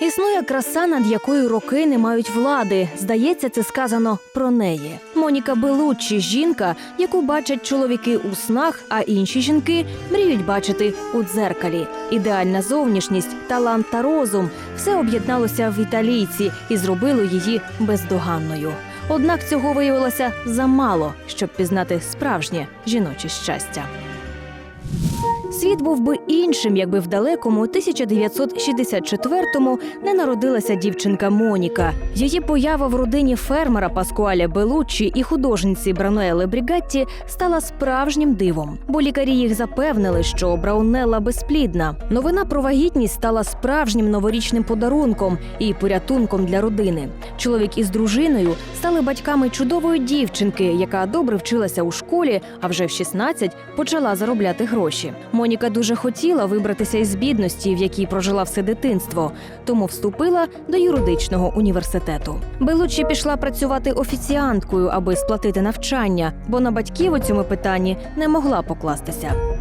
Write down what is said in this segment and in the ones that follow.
Існує краса, над якою роки не мають влади. Здається, це сказано про неї. Моніка Белуччі – жінка, яку бачать чоловіки у снах, а інші жінки мріють бачити у дзеркалі. Ідеальна зовнішність, талант та розум все об'єдналося в італійці і зробило її бездоганною. Однак цього виявилося замало, щоб пізнати справжнє жіноче щастя. Світ був би іншим, якби в далекому 1964-му не народилася дівчинка Моніка. Її поява в родині фермера Паскуаля Белуччі і художниці Брануели Брігатті стала справжнім дивом, бо лікарі їх запевнили, що Браунелла безплідна. Новина про вагітність стала справжнім новорічним подарунком і порятунком для родини. Чоловік із дружиною стали батьками чудової дівчинки, яка добре вчилася у школі, а вже в 16 почала заробляти гроші. Моніка дуже хотіла вибратися із бідності, в якій прожила все дитинство, тому вступила до юридичного університету. Белучі пішла працювати офіціанткою, аби сплатити навчання, бо на батьків у цьому питанні не могла покластися.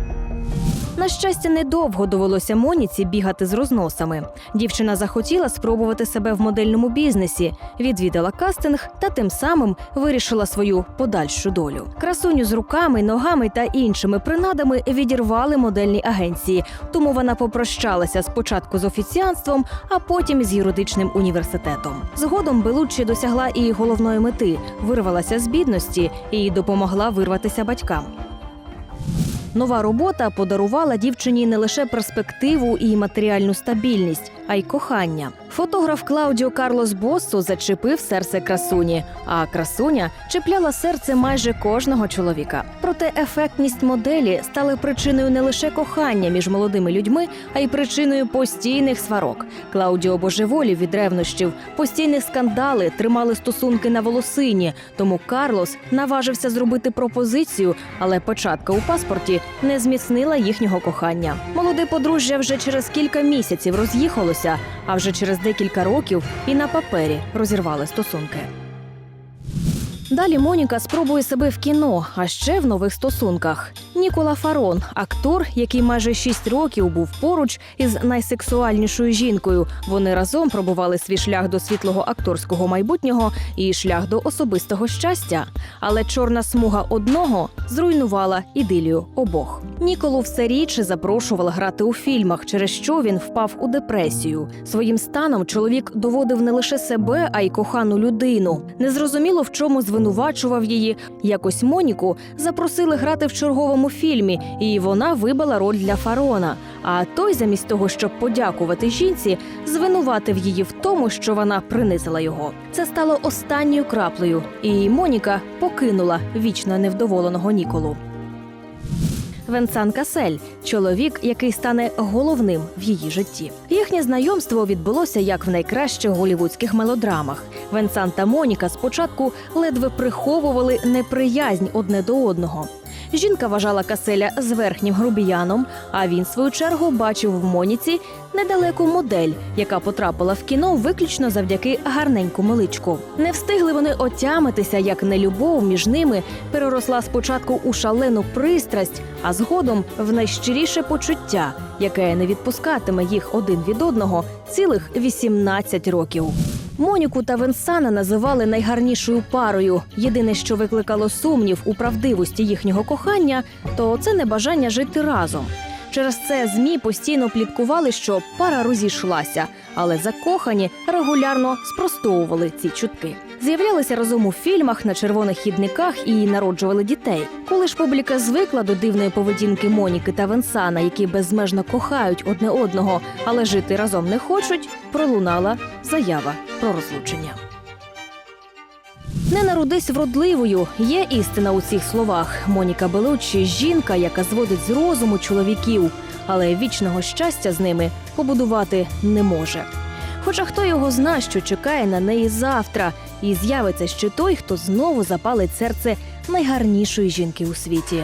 На щастя, недовго довелося Моніці бігати з розносами. Дівчина захотіла спробувати себе в модельному бізнесі, відвідала кастинг та тим самим вирішила свою подальшу долю. Красуню з руками, ногами та іншими принадами відірвали модельні агенції, тому вона попрощалася спочатку з офіціанством, а потім з юридичним університетом. Згодом Белуччі досягла і головної мети вирвалася з бідності і допомогла вирватися батькам. Нова робота подарувала дівчині не лише перспективу і матеріальну стабільність, а й кохання. Фотограф Клаудіо Карлос Боссо зачепив серце красуні, а красуня чіпляла серце майже кожного чоловіка. Проте ефектність моделі стали причиною не лише кохання між молодими людьми, а й причиною постійних сварок. Клаудіо божеволів від ревнощів, постійні скандали тримали стосунки на волосині. Тому Карлос наважився зробити пропозицію, але початка у паспорті не зміцнила їхнього кохання. Молоде подружжя вже через кілька місяців роз'їхалося, а вже через декілька років і на папері розірвали стосунки. Далі Моніка спробує себе в кіно, а ще в нових стосунках. Нікола Фарон, актор, який майже шість років був поруч із найсексуальнішою жінкою. Вони разом пробували свій шлях до світлого акторського майбутнього і шлях до особистого щастя. Але чорна смуга одного зруйнувала ідилію обох. Ніколу все рідше запрошували грати у фільмах, через що він впав у депресію. Своїм станом чоловік доводив не лише себе, а й кохану людину. Незрозуміло в чому звинувачував її. Якось Моніку запросили грати в черговому фільмі, і вона вибила роль для фарона. А той, замість того, щоб подякувати жінці, звинуватив її в тому, що вона принизила його. Це стало останньою краплею, і Моніка покинула вічно невдоволеного Ніколу. Венсан Касель чоловік, який стане головним в її житті. Їхнє знайомство відбулося як в найкращих голівудських мелодрамах. Венсан та Моніка спочатку ледве приховували неприязнь одне до одного. Жінка вважала Каселя зверхнім грубіяном, а він, свою чергу, бачив в Моніці недалеку модель, яка потрапила в кіно виключно завдяки гарненькому личку. Не встигли вони отямитися, як нелюбов між ними переросла спочатку у шалену пристрасть, а згодом в найщиріше почуття, яке не відпускатиме їх один від одного цілих 18 років. Моніку та Венсана називали найгарнішою парою. Єдине, що викликало сумнів у правдивості їхнього кохання, то це небажання жити разом. Через це змі постійно пліткували, що пара розійшлася, але закохані регулярно спростовували ці чутки. З'являлися разом у фільмах на червоних хідниках і народжували дітей. Коли ж публіка звикла до дивної поведінки Моніки та Венсана, які безмежно кохають одне одного, але жити разом не хочуть, пролунала заява про розлучення. Не народись вродливою. Є істина у цих словах. Моніка Белуччі – жінка, яка зводить з розуму чоловіків, але вічного щастя з ними побудувати не може. Хоча хто його зна, що чекає на неї завтра, і з'явиться ще той, хто знову запалить серце найгарнішої жінки у світі.